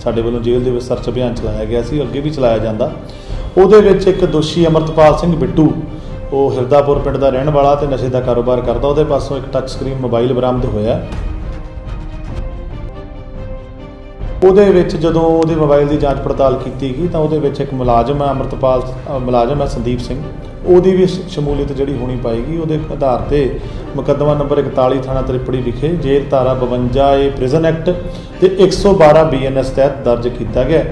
ਸਾਡੇ ਵੱਲੋਂ ਜੇਲ੍ਹ ਦੇ ਵਿੱਚ ਸਰਚ ਅਭਿਆਨ ਚਲਾਇਆ ਗਿਆ ਸੀ, ਅੱਗੇ ਵੀ ਚਲਾਇਆ ਜਾਂਦਾ। ਉਹਦੇ ਵਿੱਚ ਇੱਕ ਦੋਸ਼ੀ ਅਮਰਤਪਾਲ ਸਿੰਘ ਬਿੱਟੂ, ਉਹ ਹਿਰਦਾਪੁਰ ਪਿੰਡ ਦਾ ਰਹਿਣ ਵਾਲਾ ਤੇ ਨਸ਼ੇ ਦਾ ਕਾਰੋਬਾਰ ਕਰਦਾ, ਉਹਦੇ ਪਾਸੋਂ ਇੱਕ ਟੱਚ ਸਕਰੀਨ ਮੋਬਾਈਲ ਬਰਾਮਦ ਹੋਇਆ। ਉਹਦੇ ਵਿੱਚ ਜਦੋਂ ਉਹਦੇ ਮੋਬਾਈਲ ਦੀ ਜਾਂਚ ਪੜਤਾਲ ਕੀਤੀ ਗਈ, ਤਾਂ ਉਹਦੇ ਵਿੱਚ ਇੱਕ ਮੁਲਾਜ਼ਮ ਹੈ ਅਮਰਤਪਾਲ ਮੁਲਾਜ਼ਮ ਹੈ ਸੰਦੀਪ ਸਿੰਘ। ਉਹਦੀ ਵੀ ਸ਼ਮੂਲੀਅਤ ਜਿਹੜੀ ਹੋਣੀ ਪਾਏਗੀ ਉਹਦੇ ਆਧਾਰ ਤੇ ਮੁਕੱਦਮਾ ਨੰਬਰ 41 ਥਾਣਾ ਤ੍ਰਿਪੜੀ ਵਿਖੇ ਜੇਲ੍ਹ ਧਾਰਾ 52 ਏ ਪ੍ਰਿਜ਼ਨ ਐਕਟ ਤੇ 112 ਬੀਐਨਐਸ ਤਹਿਤ ਦਰਜ ਕੀਤਾ ਗਿਆ।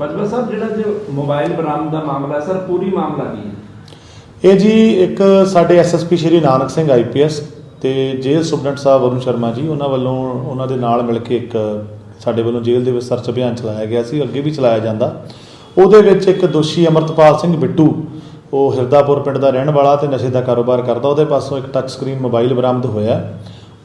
ਬਜਵਾ ਸਾਹਿਬ ਜਿਹੜਾ ਜੋ ਮੋਬਾਈਲ ਬਰਾਮਦ ਦਾ ਮਾਮਲਾ ਸਰ ਪੂਰੀ ਮਾਮਲਾ ਕੀ ਹੈ ਇਹ ਜੀ ਇੱਕ ਸਾਡੇ ਐਸਐਸਪੀ ਸ਼੍ਰੀ ਨਾਨਕ ਸਿੰਘ ਆਈਪੀਐਸ ਤੇ ਜੇਲ੍ਹ ਸੁਪਰਡੈਂਟ ਸਾਹਿਬ ਵਰੁਣ ਸ਼ਰਮਾ ਜੀ ਉਹਨਾਂ ਵੱਲੋਂ ਉਹਨਾਂ ਦੇ ਨਾਲ ਮਿਲ ਕੇ ਇੱਕ ਸਾਡੇ ਵੱਲੋਂ ਜੇਲ੍ਹ ਦੇ ਵਿੱਚ ਸਰਚ ਅਭਿਆਨ ਚਲਾਇਆ ਗਿਆ ਸੀ ਅੱਗੇ ਵੀ ਚਲਾਇਆ ਜਾਂਦਾ ਉਹਦੇ ਵਿੱਚ ਇੱਕ ਦੋਸ਼ੀ ਅਮਰਤਪਾਲ ਸਿੰਘ ਬਿੱਟੂ, ਉਹ ਹਿਰਦਾਪੁਰ ਪਿੰਡ ਦਾ ਰਹਿਣ ਵਾਲਾ ਤੇ ਨਸ਼ੇ ਦਾ ਕਾਰੋਬਾਰ ਕਰਦਾ, ਉਹਦੇ ਪਾਸੋਂ ਇੱਕ ਟੱਚ ਸਕਰੀਨ ਮੋਬਾਈਲ ਬਰਾਮਦ ਹੋਇਆ।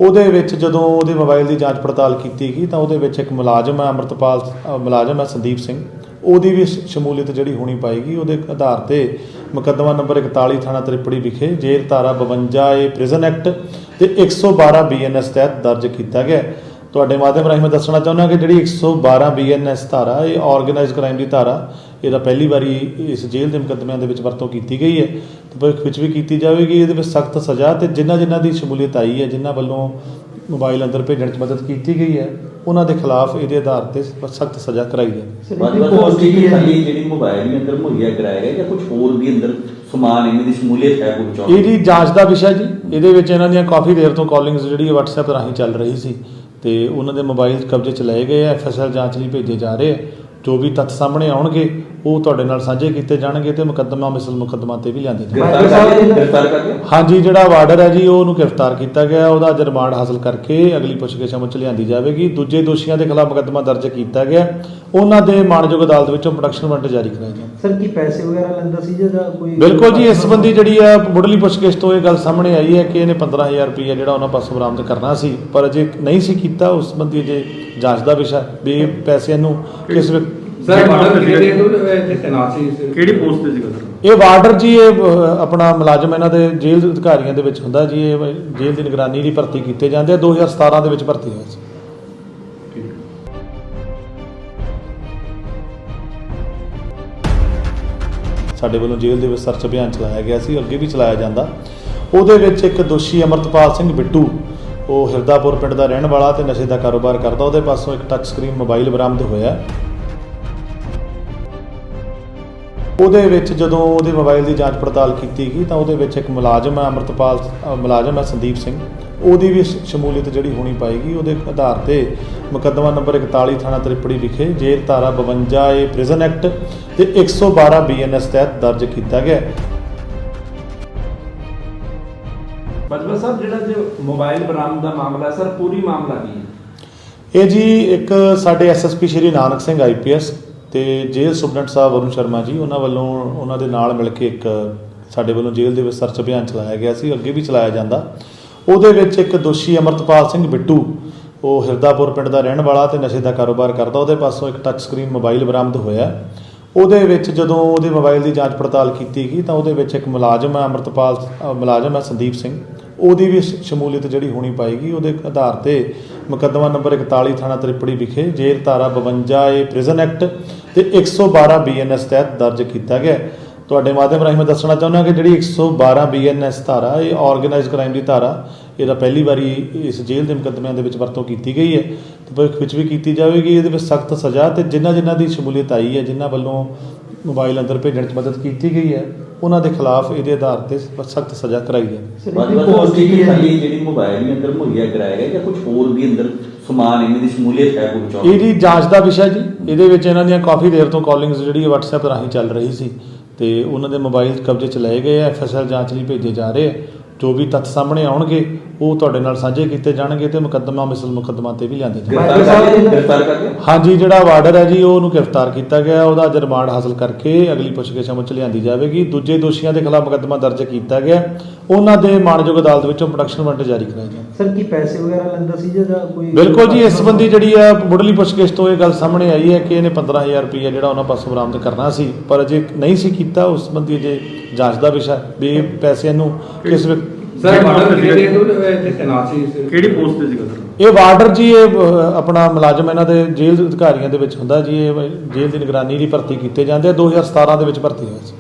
ਉਹਦੇ ਵਿੱਚ ਜਦੋਂ ਉਹਦੇ ਮੋਬਾਈਲ ਦੀ ਜਾਂਚ ਪੜਤਾਲ ਕੀਤੀ ਗਈ ਤਾਂ ਉਹਦੇ ਵਿੱਚ ਇੱਕ ਮੁਲਾਜ਼ਮ ਹੈ ਅਮਰਤਪਾਲ ਮੁਲਾਜ਼ਮ ਹੈ ਸੰਦੀਪ ਸਿੰਘ। ਉਹਦੀ ਵੀ ਸ਼ਮੂਲੀਅਤ ਜਿਹੜੀ ਹੋਣੀ ਪਾਏਗੀ, ਉਹਦੇ ਆਧਾਰ ਤੇ ਮੁਕੱਦਮਾ ਨੰਬਰ 41 ਥਾਣਾ ਤ੍ਰਿਪੜੀ ਵਿਖੇ ਜੇਲ੍ਹ ਧਾਰਾ 52 ਏ ਪ੍ਰਿਜ਼ਨ ਐਕਟ ਤੇ 112 ਬੀਐਨਐਸ ਤਹਿਤ ਦਰਜ ਕੀਤਾ ਗਿਆ। ਤੁਹਾਡੇ ਮਾਧਿਅਮ ਰਾਹੀਂ ਮੈਂ ਦੱਸਣਾ ਚਾਹੁੰਦਾ ਕਿ ਜਿਹੜੀ 112 ਬੀਐਨਐਸ ਧਾਰਾ ਇਹ ਆਰਗੇਨਾਈਜ਼ਡ ਕ੍ਰਾਈਮ ਦੀ ਧਾਰਾ ਇਹਦਾ ਪਹਿਲੀ ਵਾਰੀ ਇਸ ਜੇਲ੍ਹ ਦੇ ਮੁਕੱਦਮਿਆਂ ਦੇ ਵਿੱਚ ਵਰਤੋਂ ਕੀਤੀ ਗਈ ਹੈ। ਤੇ ਭਵਿੱਖ ਵਿੱਚ ਵੀ ਕੀਤੀ ਜਾਵੇਗੀ ਇਹਦੇ ਵਿੱਚ ਸਖਤ ਸਜ਼ਾ ਤੇ ਜਿਨ੍ਹਾਂ ਜਿਨ੍ਹਾਂ ਦੀ ਸ਼ਮੂਲੀਅਤ ਆਈ ਹੈ ਜਿਨ੍ਹਾਂ ਵੱਲੋਂ ਮੋਬਾਈਲ ਅੰਦਰ ਭੇਜਣ 'ਚ ਮਦਦ ਕੀਤੀ ਗਈ ਹੈ ਉਹਨਾਂ ਦੇ ਖਿਲਾਫ ਇਹਦੇ ਆਧਾਰ ਤੇ ਸਖਤ ਸਜ਼ਾ ਕਰਾਈ ਜਾਵੇ ਖਾਲੀ ਜਿਹੜੀ ਮੋਬਾਈਲ ਵੀ ਅੰਦਰ ਮੁਹੱਈਆ ਕਰਾਇਆ ਗਿਆ ਜਾਂ ਕੁਝ ਹੋਰ ਵੀ ਅੰਦਰ ਸਮਾਨ ਇਹਨਾਂ ਦੀ ਸ਼ਮੂਲੀਅਤ ਹੈ ਕੋਈ ਇਹਦੀ ਜਾਂਚ ਦਾ ਵਿਸ਼ਾ ਜੀ। ਇਹਦੇ ਵਿੱਚ ਇਹਨਾਂ ਦੀਆਂ ਕਾਫੀ ਦੇਰ ਤੋਂ ਕਾਲਿੰਗਸ ਜਿਹੜੀ WhatsApp ਰਾਹੀਂ ਚੱਲ ਰਹੀ ਸੀ। ਤੇ ਉਹਨਾਂ ਦੇ ਮੋਬਾਈਲ ਕਬਜ਼ੇ 'ਚ ਲਏ ਗਏ ਆ, ਐਫਐਸਐਲ ਜਾਂਚ ਲਈ ਭੇਜੇ ਜਾ ਰਹੇ ਆ। ਜੋ ਵੀ ਤੱਥ ਸਾਹਮਣੇ ਆਉਣਗੇ ਉਹ ਤੁਹਾਡੇ ਨਾਲ ਸਾਂਝੇ ਕੀਤੇ ਜਾਣਗੇ ਤੇ ਮੁਕੱਦਮਾ ਮਿਸਲ ਮੁਕੱਦਮਾ ਤੇ ਵੀ ਲਿਆਂਦੇ ਜਾਣਗੇ। ਗ੍ਰਿਫਤਾਰ ਕਰ ਲਿਆ ਗ੍ਰਿਫਤਾਰ ਕਰ ਲਿਆ। ਹਾਂਜੀ ਜਿਹੜਾ ਵਾਰਡਰ ਹੈ ਜੀ ਉਹ ਉਹਨੂੰ ਗ੍ਰਿਫਤਾਰ ਕੀਤਾ ਗਿਆ। ਉਹਦਾ ਅੱਜ ਰਿਮਾਂਡ ਹਾਸਲ ਕਰਕੇ ਅਗਲੀ ਪੁੱਛਗਿੱਛ ਅਮਲ ਚ ਲਿਆਂਦੀ ਜਾਵੇਗੀ। ਦੂਜੇ ਦੋਸ਼ੀਆਂ ਦੇ ਖਿਲਾਫ ਮੁਕੱਦਮਾ ਦਰਜ ਕੀਤਾ ਗਿਆ। ਉਹਨਾਂ ਦੇ ਮਾਣਯੋਗ ਅਦਾਲਤ ਵਿੱਚੋਂ ਪ੍ਰੋਡਕਸ਼ਨ ਵਾਰੰਟ ਜਾਰੀ ਕਰਾਇਆ ਜਾਵੇ ਸਰ ਕੀ ਪੈਸੇ ਵਗੈਰਾ ਲੈਂਦਾ ਸੀ ਜਾਂ ਕੋਈ ਬਿਲਕੁਲ ਜੀ ਇਸ ਸੰਬੰਧੀ ਜਿਹੜੀ ਆ ਮੁੱਢਲੀ ਪੁੱਛਗਿੱਛ ਤੋਂ ਇਹ ਗੱਲ ਸਾਹਮਣੇ ਆਈ ਹੈ ਕਿ ਇਹਨੇ 15000 ਰੁਪਏ ਜਿਹੜਾ ਉਹਨਾਂ ਪਾਸੋਂ ਬਰਾਮਦ ਕਰਨਾ ਸੀ। ਪਰ ਅਜੇ ਨਹੀਂ ਸੀ ਕੀਤਾ ਉਸ ਸੰਬੰਧੀ ਅਜੇ ਜਾਂਚ ਦਾ ਵਿਸ਼ਾ ਵੀ ਇਹ ਪੈਸਿਆਂ ਨੂੰ ਕਿਸ ਵਿਅਕ- ਸਰ ਬਾਰਡਰ ਕਿਹੜੇ ਤੇ ਤੈਨਾਤ ਸੀ ਕਿਹੜੀ ਪੋਸਟ ਤੇ ਸੀਗਾ ਸਰ ਇਹ ਵਾਰਡਰ ਜੀ ਇਹ ਅਹ, ਆਪਣਾ ਮੁਲਾਜ਼ਮ ਇਹਨਾਂ ਦੇ ਜੇਲ੍ਹ ਅਧਿਕਾਰੀਆਂ ਦੇ ਵਿੱਚ ਹੁੰਦਾ ਜੀ ਇਹ ਜੇਲ੍ਹ ਦੀ ਨਿਗਰਾਨੀ ਲਈ ਭਰਤੀ ਕੀਤੇ ਜਾਂਦੇ ਆ 2017 ਦੇ ਵਿੱਚ ਭਰਤੀ ਹੋਇਆ ਸੀ। ਸਾਡੇ ਵੱਲੋਂ ਜੇਲ੍ਹ ਦੇ ਵਿੱਚ ਸਰਚ ਅਭਿਆਨ ਚਲਾਇਆ ਗਿਆ ਸੀ ਅੱਗੇ ਵੀ ਚਲਾਇਆ ਜਾਂਦਾ। ਉਹਦੇ ਵਿੱਚ ਇੱਕ ਦੋਸ਼ੀ ਅਮਰਤਪਾਲ ਸਿੰਘ ਬਿੱਟੂ ਉਹ ਹਿਰਦਾਪੁਰ ਪਿੰਡ ਦਾ ਰਹਿਣ ਵਾਲਾ ਤੇ ਨਸ਼ੇ ਦਾ ਕਾਰੋਬਾਰ ਕਰਦਾ ਉਹਦੇ ਪਾਸੋਂ ਇੱਕ ਟੱਚ ਸਕਰੀਨ ਮੋਬਾਈਲ ਬਰਾਮਦ ਹੋਇਆ। ਉਹਦੇ ਵਿੱਚ ਜਦੋਂ ਉਹਦੇ ਮੋਬਾਈਲ ਦੀ ਜਾਂਚ ਪੜਤਾਲ ਕੀਤੀ ਗਈ ਤਾਂ ਉਹਦੇ ਵਿੱਚ ਇੱਕ ਮੁਲਾਜ਼ਮ ਹੈ ਅਮਰਤਪਾਲ ਮੁਲਾਜ਼ਮ ਹੈ ਸੰਦੀਪ ਸਿੰਘ ਉਹਦੀ ਵੀ ਸ਼ਮੂਲੀਅਤ ਜਿਹੜੀ ਹੋਣੀ ਪਾਏਗੀ ਉਹਦੇ ਆਧਾਰ ਤੇ ਮੁਕੱਦਮਾ ਨੰਬਰ 41 ਥਾਣਾ ਤ੍ਰਿਪੜੀ ਵਿਖੇ ਜੇਲ੍ਹ ਧਾਰਾ 52 ਏ ਪ੍ਰਿਜ਼ਨ ਐਕਟ ਤੇ 112 ਬੀਐਨਐਸ ਤਹਿਤ ਦਰਜ ਕੀਤਾ ਗਿਆ। ਬਜਵਾ ਸਾਹਿਬ ਜਿਹੜਾ ਜੋ ਮੋਬਾਈਲ ਬਰਾਮਦ ਦਾ ਮਾਮਲਾ ਸਰ ਪੂਰੀ ਮਾਮਲਾ ਕੀ ਹੈ ਇਹ ਜੀ ਇੱਕ ਸਾਡੇ ਐਸਐਸਪੀ ਸ਼੍ਰੀ ਨਾਨਕ ਸਿੰਘ ਆਈਪੀਐਸ ਤੇ ਜੇਲ੍ਹ ਸੁਪਰਡੈਂਟ ਸਾਹਿਬ ਵਰੁਣ ਸ਼ਰਮਾ ਜੀ, ਉਹਨਾਂ ਵੱਲੋਂ ਉਹਨਾਂ ਦੇ ਨਾਲ ਮਿਲ ਕੇ ਇੱਕ, ਸਾਡੇ ਵੱਲੋਂ ਜੇਲ੍ਹ ਦੇ ਵਿੱਚ ਸਰਚ ਅਭਿਆਨ ਚਲਾਇਆ ਗਿਆ ਸੀ, ਅੱਗੇ ਵੀ ਚਲਾਇਆ ਜਾਂਦਾ। ਉਹਦੇ ਵਿੱਚ ਇੱਕ ਦੋਸ਼ੀ ਅਮਰਤਪਾਲ ਸਿੰਘ ਬਿੱਟੂ, ਉਹ ਹਿਰਦਾਪੁਰ ਪਿੰਡ ਦਾ ਰਹਿਣ ਵਾਲਾ ਤੇ ਨਸ਼ੇ ਦਾ ਕਾਰੋਬਾਰ ਕਰਦਾ, ਉਹਦੇ ਪਾਸੋਂ ਇੱਕ ਟੱਚ ਸਕਰੀਨ ਮੋਬਾਈਲ ਬਰਾਮਦ ਹੋਇਆ। ਉਹਦੇ ਵਿੱਚ ਜਦੋਂ ਉਹਦੇ ਮੋਬਾਈਲ ਦੀ ਜਾਂਚ ਪੜਤਾਲ ਕੀਤੀ ਗਈ, ਤਾਂ ਉਹਦੇ ਵਿੱਚ ਇੱਕ ਮੁਲਾਜ਼ਮ ਹੈ ਅਮਰਤਪਾਲ ਮੁਲਾਜ਼ਮ ਹੈ ਸੰਦੀਪ ਸਿੰਘ। ਉਹਦੀ ਵੀ ਸ਼ਮੂਲੀਅਤ ਜਿਹੜੀ ਹੋਣੀ ਪਾਏਗੀ, ਉਹਦੇ ਆਧਾਰ ਤੇ ਮੁਕੱਦਮਾ ਨੰਬਰ 41 ਥਾਣਾ ਤ੍ਰਿਪੜੀ ਵਿਖੇ ਜੇਲ੍ਹ ਧਾਰਾ 52 ਏ ਪ੍ਰਿਜ਼ਨ ਐਕਟ ਤੇ 112 ਬੀਐਨਐਸ ਤਹਿਤ ਦਰਜ ਕੀਤਾ ਗਿਆ ਹੈ। ਤੁਹਾਡੇ ਮਾਧਿਅਮ ਰਾਹੀਂ ਮੈਂ ਦੱਸਣਾ ਚਾਹੁੰਦਾ ਕਿ ਜਿਹੜੀ 112 ਬੀਐਨਐਸ ਧਾਰਾ ਇਹ ਆਰਗੇਨਾਈਜ਼ਡ ਕ੍ਰਾਈਮ ਦੀ ਧਾਰਾ ਇਹਦਾ ਪਹਿਲੀ ਵਾਰੀ ਇਸ ਜੇਲ੍ਹ ਦੇ ਮੁਕੱਦਮਿਆਂ ਦੇ ਵਿੱਚ ਵਰਤੋਂ ਕੀਤੀ ਗਈ ਹੈ। ਤੇ ਭਵਿੱਖ ਵਿੱਚ ਵੀ ਕੀਤੀ ਜਾਵੇਗੀ ਇਹਦੇ ਵਿੱਚ ਸਖਤ ਸਜ਼ਾ ਤੇ ਜਿਨ੍ਹਾਂ ਜਿਨ੍ਹਾਂ ਦੀ ਸ਼ਮੂਲੀਅਤ ਆਈ ਹੈ ਜਿਨ੍ਹਾਂ ਵੱਲੋਂ ਮੋਬਾਈਲ ਅੰਦਰ ਭੇਜਣ 'ਚ ਮਦਦ ਕੀਤੀ ਗਈ ਹੈ ਉਹਨਾਂ ਦੇ ਖਿਲਾਫ ਇਹਦੇ ਆਧਾਰ ਤੇ ਸਖਤ ਸਜ਼ਾ ਕਰਾਈ ਜਾਵੇ ਬਾਜਵਾ ਉਸਦੀ ਕੀ ਖਾਲੀ ਜਿਹੜੀ ਮੋਬਾਈਲ ਵੀ ਅੰਦਰ ਮੁਹੱਈਆ ਕਰਾਇਆ ਗਿਆ ਜਾਂ ਕੁਝ ਹੋਰ ਵੀ ਅੰਦਰ ਸਮਾਨ ਇਹਨਾਂ ਦੀ ਸ਼ਮੂਲੀਅਤ ਹੈ ਕੋਈ ਚੌਂਕ ਇਹਦੀ ਜਾਂਚ ਦਾ ਵਿਸ਼ਾ ਜੀ। ਇਹਦੇ ਵਿੱਚ ਇਹਨਾਂ ਦੀਆਂ ਕਾਫੀ ਦੇਰ ਤੋਂ ਕਾਲਿੰਗਸ ਜਿਹੜੀ ਹੈ WhatsApp ਰਾਹੀਂ ਚੱਲ ਰਹੀ ਸੀ ਤੇ ਉਹਨਾਂ ਦੇ ਮੋਬਾਈਲ ਕਬਜ਼ੇ 'ਚ ਲਏ ਗਏ ਆ ਐਫਐਸਐਲ ਜਾਂਚ ਲਈ ਭੇਜੇ ਜਾ ਰਹੇ ਆ। ਜੋ ਵੀ ਤੱਥ ਸਾਹਮਣੇ ਆਉਣਗੇ ਉਹ ਤੁਹਾਡੇ ਨਾਲ ਸਾਂਝੇ ਕੀਤੇ ਜਾਣਗੇ ਤੇ ਮੁਕੱਦਮਾ ਮਿਸਲ ਮੁਕੱਦਮਾ ਤੇ ਵੀ ਲਿਆਂਦੇ ਜਾਣਗੇ। ਗ੍ਰਿਫਤਾਰ ਕਰ ਲਿਆ? ਹਾਂਜੀ ਜਿਹੜਾ ਵਾਰਡਰ ਹੈ ਜੀ ਉਹ ਉਹਨੂੰ ਗ੍ਰਿਫਤਾਰ ਕੀਤਾ ਗਿਆ ਉਹਦਾ ਅੱਜ ਰਿਮਾਂਡ ਹਾਸਲ ਕਰਕੇ ਅਗਲੀ ਪੁੱਛਗਿੱਛ ਅਮਲ ਚ ਲਿਆਂਦੀ ਜਾਵੇਗੀ। ਦੂਜੇ ਦੋਸ਼ੀਆਂ ਦੇ ਖਿਲਾਫ ਮੁਕੱਦਮਾ ਦਰਜ ਕੀਤਾ ਗਿਆ ਉਹਨਾਂ ਦੇ ਮਾਣਯੋਗ ਅਦਾਲਤ ਵਿੱਚੋਂ ਪ੍ਰੋਡਕਸ਼ਨ ਵਾਰੰਟ ਜਾਰੀ ਕਰਾਇਆ ਜਾਵੇ ਸਰ ਕੀ ਪੈਸੇ ਵਗੈਰਾ ਲੈਂਦਾ ਸੀ ਜਾਂ ਕੋਈ ਬਿਲਕੁਲ ਜੀ ਇਸ ਸੰਬੰਧੀ ਜਿਹੜੀ ਆ ਮੁੱਢਲੀ ਪੁੱਛਗਿੱਛ ਤੋਂ ਇਹ ਗੱਲ ਸਾਹਮਣੇ ਆਈ ਹੈ ਕਿ ਇਹਨੇ 15000 ਰੁਪਏ ਜਿਹੜਾ ਉਹਨਾਂ ਪਾਸੋਂ ਬਰਾਮਦ ਕਰਨਾ ਸੀ ਪਰ ਅਜੇ ਨਹੀਂ ਸੀ ਕੀਤਾ। ਉਸ ਸੰਬੰਧੀ ਅਜੇ ਜਾਂਚ ਦਾ ਵਿਸ਼ਾ ਵੀ ਇਹ ਪੈਸਿਆਂ ਨੂੰ ਕਿਸ ਵਿਅਕ- ਸਰ ਬਾਰਡਰ ਕਿਹੜੇ ਦੇਸ਼ ਤੋਂ ਇੱਥੇ ਤੈਨਾਤ ਸੀ ਕਿਹੜੀ ਪੋਸਟ ਤੇ ਸੀਗਾ ਸਰ ਇਹ ਵਾਰਡਰ ਜੀ ਇਹ ਅਹ, ਆਪਣਾ ਮੁਲਾਜ਼ਮ ਇਹਨਾਂ ਦੇ ਜੇਲ੍ਹ ਅਧਿਕਾਰੀਆਂ ਦੇ ਵਿੱਚ ਹੁੰਦਾ ਜੀ ਇਹ ਜੇਲ੍ਹ ਦੀ ਨਿਗਰਾਨੀ ਦੀ ਭਰਤੀ ਕੀਤੇ ਜਾਂਦੇ ਆ 2017 ਦੇ ਵਿੱਚ ਭਰਤੀ ਹੋਇਆ ਸੀ।